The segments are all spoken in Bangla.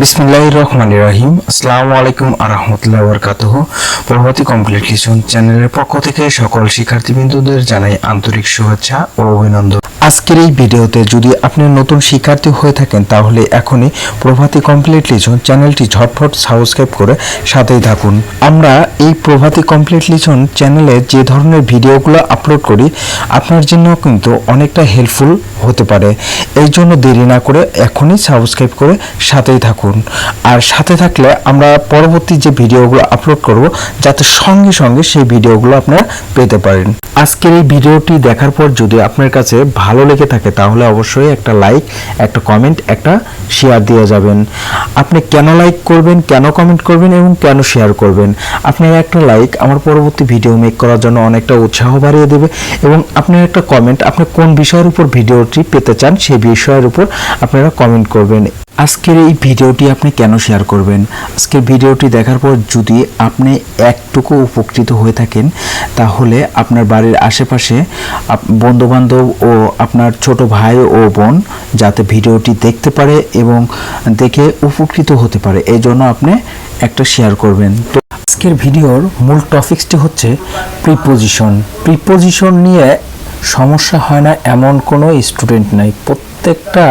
বিসমুল্লাহ রহমান রাহিম। আসসালামু আলাইকুম আরহামতুল্লাহ বরকাতহ। প্রভাতী কমপ্লিটেশন চ্যানেলের পক্ষ থেকে সকল শিক্ষার্থীবৃন্দদের জানাই আন্তরিক শুভেচ্ছা ও অভিনন্দন। আজকের এই ভিডিওতে যদি আপনি নতুন শিক্ষার্থী হয়ে থাকেন, তাহলে এখনই প্রভাতী কমপ্লিট লিজন চ্যানেলটি ঝটফট সাবস্ক্রাইব করে সাথেই থাকুন। আমরা এই প্রভাতী কমপ্লিট লিজন চ্যানেলে যে ধরনের ভিডিওগুলো আপলোড করি, আপনার জন্য কিন্তু অনেকটা হেল্পফুল হতে পারে। এই জন্য দেরি না করে এখনই সাবস্ক্রাইব করে সাথেই থাকুন। আর সাথে থাকলে আমরা পরবর্তী যে ভিডিওগুলো আপলোড করব, যাতে সঙ্গে সঙ্গে সেই ভিডিওগুলো আপনারা পেতে পারেন। আজকের এই ভিডিওটি দেখার পর যদি আপনার কাছে ভালো লেগে থাকে, তাহলে অবশ্যই একটা লাইক একটা কমেন্ট একটা শেয়ার দিয়ে যাবেন। আপনি কেন লাইক করবেন, কেন কমেন্ট করবেন এবং কেন শেয়ার করবেন? আপনার একটা লাইক আমার পরবর্তী ভিডিও মেক করার জন্য অনেকটা উৎসাহ বাড়িয়ে দেবে এবং আপনার একটা কমেন্ট আপনি কোন বিষয়ের উপর ভিডিওটি পেতে চান, সেই বিষয়ের উপর আপনারা কমেন্ট করবেন। আজকের এই ভিডিওটি আপনি কেন শেয়ার করবেন? আজকের ভিডিওটি দেখার পর যদি আপনি একটুকু উপকৃত হয়ে থাকেন, তাহলে আপনার বাড়ির আশেপাশে বন্ধুবান্ধব ও আপনার ছোট ভাই ও বোন যাতে ভিডিওটি দেখতে পারে এবং দেখে উপকৃত হতে পারে। এই জন্য আপনি একটা শেয়ার করবেন। তো আজকের ভিডিওর মূল টপিক্সটি হচ্ছে প্রিপোজিশন প্রিপোজিশন নিয়ে সমস্যা হয় না, এমন কোনো স্টুডেন্ট নাই। প্রত্যেকটা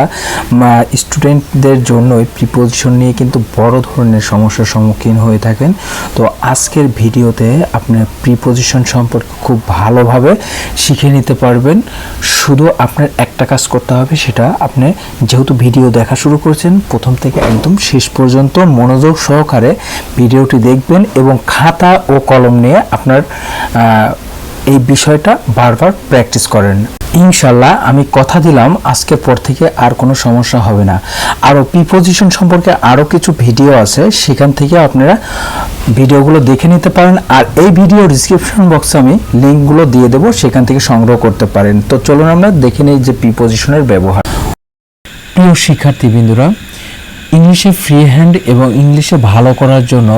স্টুডেন্টদের জন্যই প্রিপোজিশন নিয়ে কিন্তু বড় ধরনের সমস্যার সম্মুখীন হয়ে থাকেন। তো আজকের ভিডিওতে আপনি প্রিপোজিশন সম্পর্কে খুব ভালোভাবে শিখে নিতে পারবেন। শুধু আপনার একটা কাজ করতে হবে, সেটা আপনি যেহেতু ভিডিও দেখা শুরু করেছেন, প্রথম থেকে একদম শেষ পর্যন্ত মনোযোগ সহকারে ভিডিওটি দেখবেন এবং খাতা ও কলম নিয়ে আপনার এই বিষয়টা বারবার প্র্যাকটিস করেন। ইনশাল্লাহ আমি কথা দিলাম, আজকের পর থেকে আর কোনো সমস্যা হবে না। আরও প্রিপোজিশন সম্পর্কে আরও কিছু ভিডিও আছে, সেখান থেকে আপনারা ভিডিওগুলো দেখে নিতে পারেন। আর এই ভিডিও ডিসক্রিপশন বক্সে আমি লিঙ্কগুলো দিয়ে দেবো, সেখান থেকে সংগ্রহ করতে পারেন। তো চলুন আমরা দেখে নিই যে প্রিপোজিশনের ব্যবহার। প্রিয় শিক্ষার্থীবৃন্দুরা, ইংলিশে ফ্রি হ্যান্ড এবং ইংলিশে ভালো করার জন্য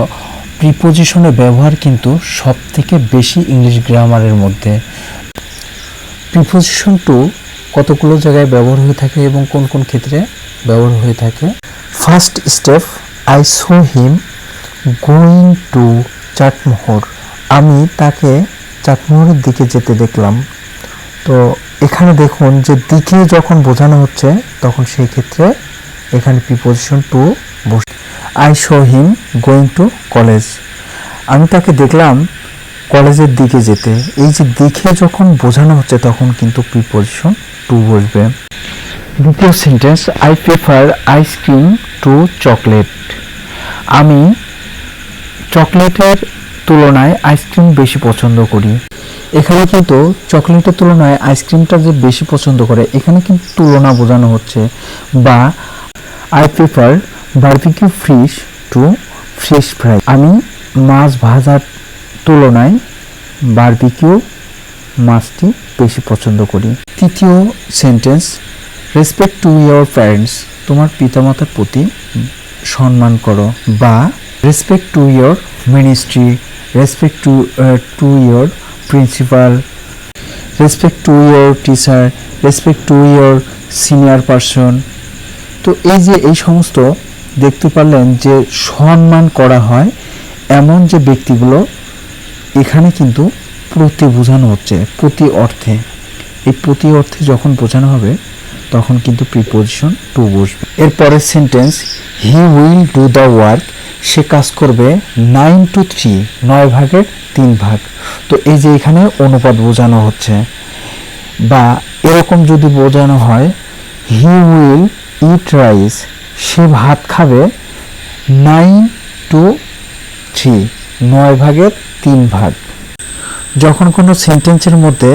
প্রিপোজিশনের ব্যবহার কিন্তু সব থেকে বেশি ইংলিশ গ্রামারের মধ্যে। প্রিপোজিশন টু কতগুলো জায়গায় ব্যবহার হয়ে থাকে এবং কোন কোন ক্ষেত্রে ব্যবহার হয়ে থাকে? First step I so him going to Chatmohar আমি তাকে চাটমোহরের দিকে যেতে দেখলাম। তো এখানে দেখুন যে দিকে যখন বোঝানো হচ্ছে, তখন সেই ক্ষেত্রে এখানে preposition to I show him going to college আমি তাকে দেখলাম কলেজের দিকে যেতে। এই যে দিকে যখন বোঝানো হচ্ছে, তখন কিন্তু প্রিপোজিশন টু বসবে। দ্বিতীয় sentence I prefer ice cream to chocolate আমি চকলেটের তুলনায় আইসক্রিম বেশি পছন্দ করি। এখানে কিন্তু চকলেটের তুলনায় আইসক্রিমটা যে বেশি পছন্দ করে, এখানে কিন্তু তুলনা বোঝানো হচ্ছে। বা I prefer barbecue fish to fish fry আমি মাছ ভাজার তুলনায় বার্বিকিউ মাছটি বেশি পছন্দ করি। তৃতীয় sentence respect to your parents তোমার পিতামাতার প্রতি সম্মান করো বা respect to your ministry respect to to your principal respect to your teacher respect to your senior person তো এই যে এই সমস্ত দেখতে পারলেন যে সম্মান করা হয় এমন যে ব্যক্তিগুলো, এখানে কিন্তু প্রতি বোঝানো হচ্ছে, প্রতি অর্থে। এই প্রতি অর্থে যখন বোঝানো হবে, তখন কিন্তু প্রিপোজিশন টু বসবে। এরপরের sentence he will do the work সে কাজ করবে নাইন টু থ্রি নয় ভাগের তিন ভাগ। তো এই যে এখানে অনুপাত বোঝানো হচ্ছে, বা এরকম যদি বোঝানো হয় হি উইল ইট রাইস সে ভাত খাবে নাইন টু থ্রি নয় ভাগের তিন ভাগ। যখন কোনো সেন্টেন্সের মধ্যে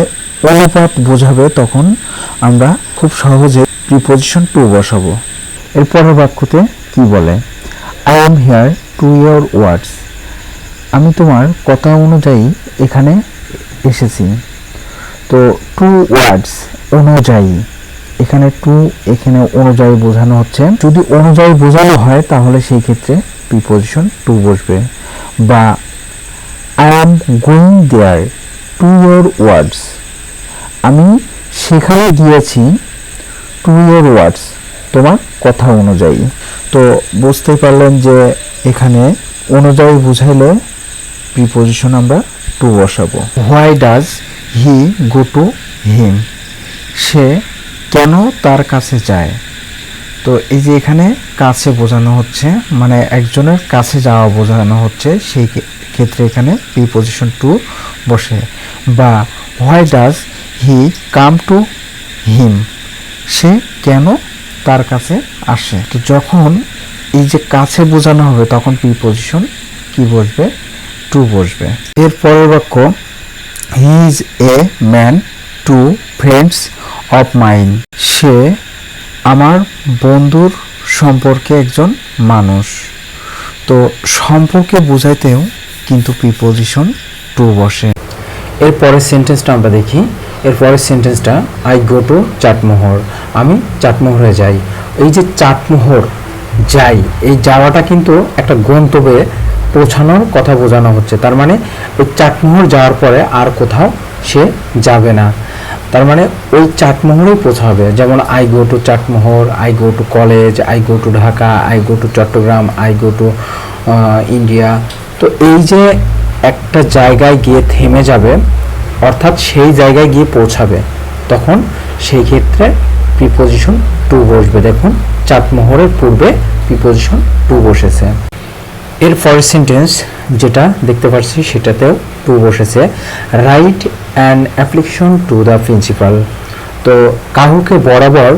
অনুপাত বোঝাবে, তখন আমরা খুব সহজে প্রিপোজিশন টু বসাবো। এর পরের বাক্যতে কি বলে? I am here to hear words আমি তোমার কথা অনুযায়ী এখানে এসেছি। তো টু ওয়ার্ডস অনুযায়ী। এখানে টু এখানে অনুযায়ী বোঝানো হচ্ছে। যদি অনুযায়ী বোঝানো হয়, তাহলে সেই ক্ষেত্রে প্রিপোজিশন টু বসবে। বা I am going there to your words আমি সেখানে গিয়েছি টু ইয়োর ওয়ার্ডস তোমার কথা অনুযায়ী। তো বুঝতে পারলেন যে এখানে অনুযায়ী বুঝাইলে প্রিপোজিশন আমরা টু বসাবো। Why does he go to him সে কেন তার কাছে যায়। তো এই যে এখানে কাছে বোঝানো হচ্ছে মানে একজনের কাছে যাওয়া বোঝানো হচ্ছে, সেই ক্ষেত্রে এখানে প্রিপোজিশন টু বসে। বা why does he come to him সে কেন তার কাছে আসে? তো যখন এই যে কাছে বোঝানো হবে, তখন প্রিপোজিশন কি বসবে? টু বসবে। এর পরের বাক্য he is a man to friends of mine সে আমার বন্ধুর সম্পর্কে একজন মানুষ। তো সম্পর্কে বোঝাইতেও কিন্তু প্রিপোজিশন টু বসে। এর পরের সেন্টেন্সটা আমরা দেখি। এর পরের সেন্টেন্সটা আই গো টু চাটমোহর। আমি চাটমোহরে যাই। এই যে চাটমোহর যাই, এই যাওয়াটা কিন্তু একটা গন্তব্যে পৌঁছানোর কথা বোঝানো হচ্ছে। তার মানে ওই চাটমোহর যাওয়ার পরে আর কোথাও সে যাবে না। তার মানে ওই চাটমোহরেই পৌঁছাবে যেমন I go to Chatmohar I go to college I go to Dhaka I go to Chittagong I go to India তো এই যে একটা জায়গায় গিয়ে থেমে যাবে, অর্থাৎ সেই জায়গায় গিয়ে পৌঁছাবে, তখন সেই ক্ষেত্রে প্রিপোজিশন টু বসবে। দেখুন, চাটমোহরের পূর্বে প্রিপোজিশন টু বসেছে। এর পরের সেন্টেন্স যেটা দেখতে পাচ্ছি সেটাতেও টু বসেছে। Write and application to the principal তো কাহুকে বরাবর,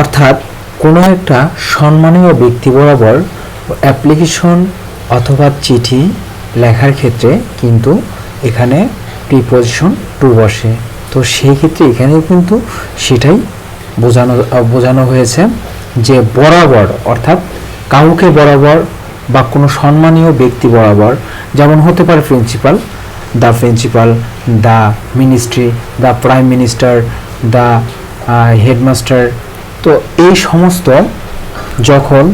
অর্থাৎ কোনো একটা সম্মানীয় ব্যক্তি বরাবর অ্যাপ্লিকেশন অথবা চিঠি লেখার ক্ষেত্রে কিন্তু এখানে প্রিপোজিশন টু বসে। তো সেই ক্ষেত্রে এখানেও কিন্তু সেটাই বোঝানো বোঝানো হয়েছে যে বরাবর, অর্থাৎ কাউকে বরাবর বা কোনো সম্মানীয় ব্যক্তি বরাবর, যেমন হতে পারে principal the principal the ministry the prime minister the headmaster তো এই সমস্ত যখন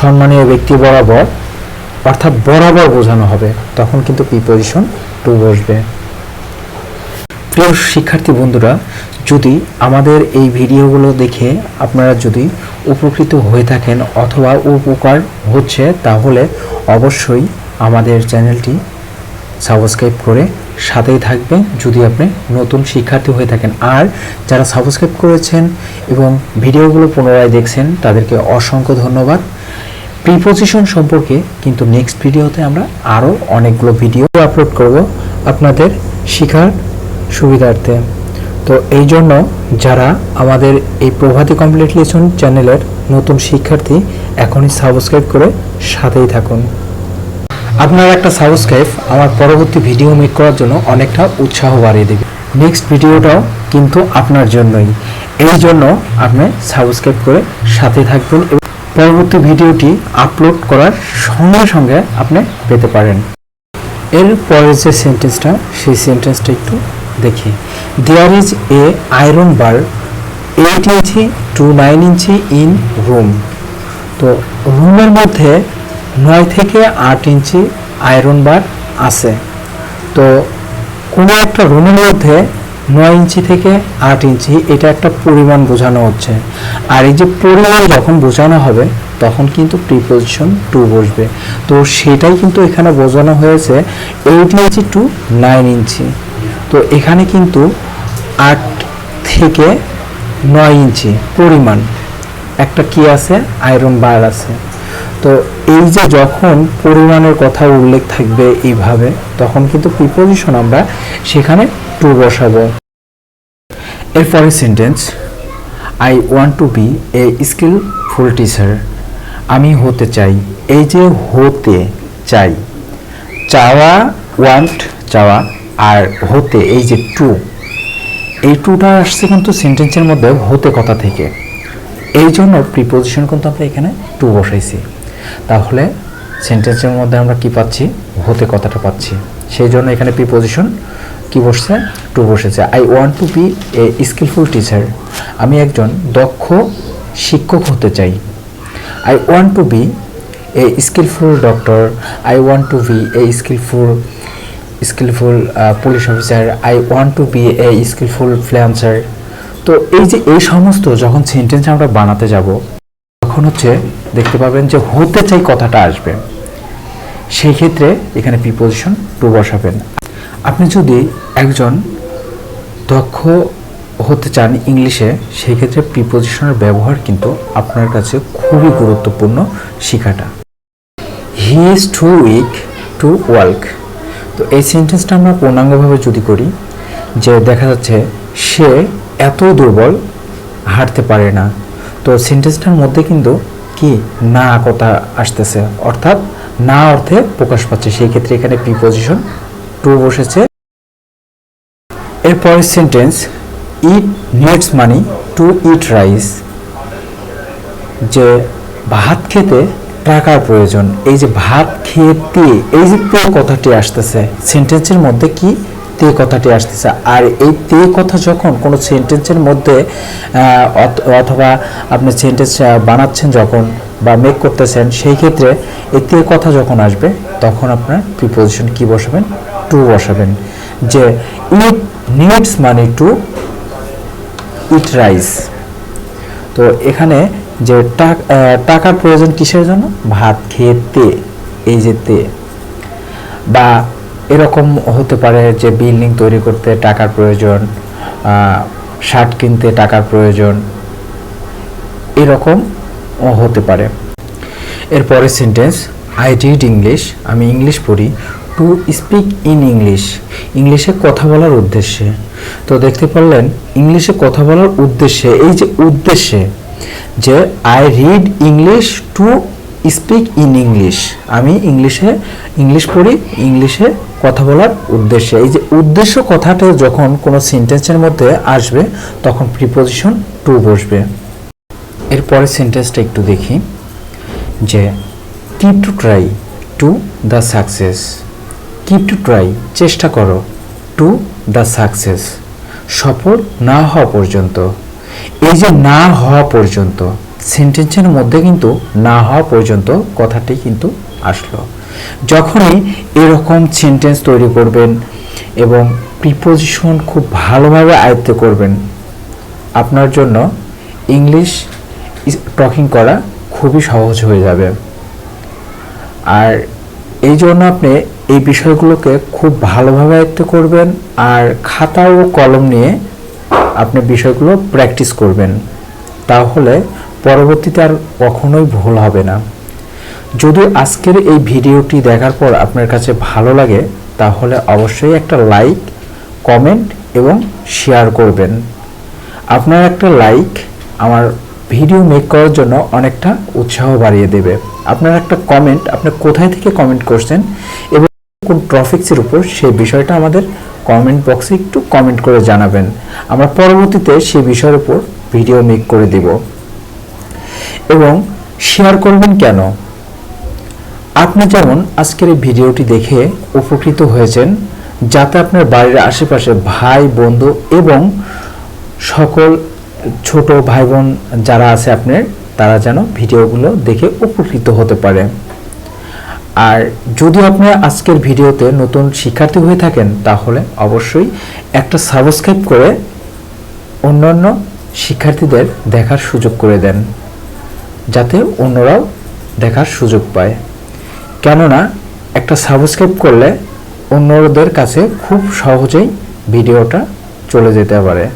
সম্মানীয় ব্যক্তি বরাবর, অর্থাৎ বরাবর বোঝানো হবে, তখন কিন্তু প্রিপোজিশন টু বসবে। প্রিয় শিক্ষার্থী বন্ধুরা যদি আমাদের এই ভিডিওগুলো দেখে আপনারা যদি উপকৃত হয়ে থাকেন অথবা উপকার হচ্ছে, তাহলে অবশ্যই আমাদের চ্যানেলটি সাবস্ক্রাইব করে সাথেই থাকবেন যদি আপনি নতুন শিক্ষার্থী হয়ে থাকেন। আর যারা সাবস্ক্রাইব করেছেন এবং ভিডিওগুলো পুনরায় দেখছেন, তাদেরকে অসংখ্য ধন্যবাদ। প্রিপোজিশন সম্পর্কে কিন্তু নেক্সট ভিডিওতে আমরা আরও অনেকগুলো ভিডিও আপলোড করব আপনাদের শেখার সুবিধার্থে। তো এই জন্য যারা আমাদের এই প্রভাতী কমপ্লিট লেসন চ্যানেলের নতুন শিক্ষার্থী, এখনই সাবস্ক্রাইব করে সাথেই থাকুন। আপনার একটা সাবস্ক্রাইব আমার পরবর্তী ভিডিও মেক করার জন্য অনেকটা উৎসাহ বাড়িয়ে দেবে। নেক্সট ভিডিওটাও কিন্তু আপনার জন্যই। এই জন্য আপনি সাবস্ক্রাইব করে সাথে থাকবেন এবং পরবর্তী ভিডিওটি আপলোড করার সঙ্গে সঙ্গে আপনি পেতে পারেন। এর পরের যে সেন্টেন্সটা সেই সেন্টেন্সটা একটু দেখি। There is a iron bar eight inch to nine inch in room তো রুমের মধ্যে নয় থেকে আট ইঞ্চি আয়রন বার আছে। তো কোনো একটা রুমের মধ্যে নয় ইঞ্চি থেকে আট ইঞ্চি, এটা একটা পরিমাণ বোঝানো হচ্ছে। আর এই যে পরিমাণ যখন বোঝানো হবে, তখন কিন্তু প্রিপোজিশন টু বসবে। তো সেটাই কিন্তু এখানে বোঝানো হয়েছে eight inch to nine inch. তো এখানে কিন্তু আট থেকে নয় ইঞ্চি পরিমাণ। একটা কি আছে? আয়রন বার আছে। তো এই যে যখন পরিমাণের কথা উল্লেখ থাকবে এইভাবে, তখন কিন্তু প্রিপোজিশন আমরা সেখানে টু বসাবো। এরপরে sentence I want to be a skillful teacher আমি হতে চাই। এই যে হতে চাই। চাওয়া ওয়ান্ট চাওয়া। আর হতে, এই যে টু, এই টুটা আসছে কিন্তু সেন্টেন্সের মধ্যে হতে কথা থেকে। এই জন্য প্রিপোজিশন কিন্তু আমরা এখানে টু বসাইছি। তাহলে সেন্টেন্সের মধ্যে আমরা কি পাচ্ছি? হতে কথাটা পাচ্ছি। সেই জন্য এখানে প্রিপোজিশন কি বসছে? টু বসেছে। I want to be a skillful teacher আমি একজন দক্ষ শিক্ষক হতে চাই। I want to be a skillful doctor I want to be a skillful skillful police officer I want to be a skillful freelancer তো এই যে এই সমস্ত যখন সেন্টেন্স আমরা বানাতে যাব, তখন হচ্ছে দেখতে পাবেন যে হতে চাই কথাটা আসবে। সেই ক্ষেত্রে এখানে প্রিপোজিশন টু বসাবেন। আপনি যদি একজন দক্ষ হতে চান ইংলিশে, সেই ক্ষেত্রে প্রিপোজিশনের ব্যবহার কিন্তু আপনার কাছে খুবই গুরুত্বপূর্ণ শেখাটা। He is too weak to work তো এই সেন্টেন্সটা আমরা পূর্ণাঙ্গভাবে যদি করি, যে দেখা যাচ্ছে সে এত দুর্বল, হাঁটতে পারে না। তো সেন্টেন্সটার মধ্যে কিন্তু কি? না কথা আসতেছে। অর্থাৎ না অর্থে প্রকাশ পাচ্ছে। সেই ক্ষেত্রে এখানে প্রিপোজিশন টু বসেছে। এরপরের sentence it needs money to eat rice যে ভাত খেতে টাকার প্রয়োজন। এই যে ভাত খেতে এই যে তে কথাটি আসতেছে সেন্টেন্সের মধ্যে কি তে কথাটি আসতেছে? আর এই তে কথা যখন কোনো সেন্টেন্সের মধ্যে অথবা আপনি সেন্টেন্স বানাচ্ছেন যখন বা মেক করতেছেন, সেই ক্ষেত্রে এই তে কথা যখন আসবে, তখন আপনার প্রিপোজিশন কি বসাবেন? টু বসাবেন। যে it needs money to eat rice তো এখানে যে টাক- টাকার প্রয়োজন কিসের জন্য? ভাত খেতে এই যে তে। বা এরকম হতে পারে যে বিল্ডিং তৈরি করতে টাকার প্রয়োজন শার্ট কিনতে টাকার প্রয়োজন, এরকম হতে পারে। এরপরের সেন্টেন্স আই রিড ইংলিশ আমি ইংলিশ পড়ি। টু স্পিক ইন ইংলিশ ইংলিশে কথা বলার উদ্দেশ্যে। তো দেখতে পারলেন ইংলিশে কথা বলার উদ্দেশ্যে, এই যে উদ্দেশ্যে যে I read English to speak in English আমি ইংলিশে ইংলিশ পড়ি ইংলিশে কথা বলার উদ্দেশ্যে। এই যে উদ্দেশ্য কথাটা যখন কোনো সেন্টেন্সের মধ্যে আসবে, তখন প্রিপোজিশন টু বসবে। এরপরের সেন্টেন্সটা একটু দেখি। যে keep to try to the success keep to try চেষ্টা করো টু দ্য সাকসেস সফল না হওয়া পর্যন্ত। এই যে না হওয়া পর্যন্ত সেন্টেন্সের মধ্যে কিন্তু না হওয়া পর্যন্ত কথাটি কিন্তু আসলো। যখনই এরকম সেন্টেন্স তৈরি করবেন এবং প্রিপোজিশন খুব ভালোভাবে আয়ত্ত করবেন, আপনার জন্য ইংলিশ টকিং করা খুবই সহজ হয়ে যাবে। আর এই জন্য আপনি এই বিষয়গুলোকে খুব ভালোভাবে আয়ত্ত করবেন আর খাতা ও কলম নিয়ে আপনি বিষয়গুলো প্র্যাকটিস করবেন। তাহলে পরবর্তীতে আর কখনোই ভুল হবে না। যদি আজকের এই ভিডিওটি দেখার পর আপনার কাছে ভালো লাগে, তাহলে অবশ্যই একটা লাইক কমেন্ট এবং শেয়ার করবেন। আপনার একটা লাইক আমার ভিডিও মেক করার জন্য অনেকটা উৎসাহ বাড়িয়ে দেবে। আপনার একটা কমেন্ট আপনি কোথায় থেকে কমেন্ট করছেন এবং কোন টপিক্সের উপর সেই বিষয়টা আমাদের কমেন্ট বক্সে একটু কমেন্ট করে জানাবেন। আমরা পরবর্তীতে সেই বিষয়ের উপর ভিডিও মেক করে দিব। এবং শেয়ার করবেন কেন? আপনি যেমন আজকের এই ভিডিওটি দেখে উপকৃত হয়েছেন, যাতে আপনার বাড়ির আশেপাশে ভাই, বন্ধু এবং সকল ছোট ভাই বোন যারা আছে আপনার, তারা যেন ভিডিওগুলো দেখে উপকৃত হতে পারে। আর যদি আপনি আজকের ভিডিওতে নতুন শিক্ষার্থী হয়ে থাকেন, তাহলে অবশ্যই একটা সাবস্ক্রাইব করে অন্যান্য শিক্ষার্থীদের দেখার সুযোগ করে দেন, যাতে অন্যরাও দেখার সুযোগ পায়। কেননা, একটা সাবস্ক্রাইব করলে অন্যদের কাছে খুব সহজেই ভিডিওটা চলে যেতে পারে।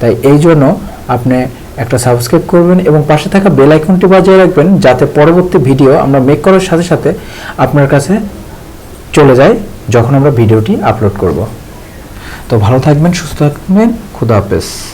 তাই এই জন্য আপনি একটা সাবস্ক্রাইব করবেন এবং পাশে থাকা বেল আইকনটি বাজিয়ে রাখবেন যাতে পরবর্তী ভিডিও আমরা মেক করার সাথে সাথে আপনার কাছে চলে যায় যখন আমরা ভিডিওটি আপলোড করব। তো ভালো থাকবেন, সুস্থ থাকবেন, খুদা হাফেজ।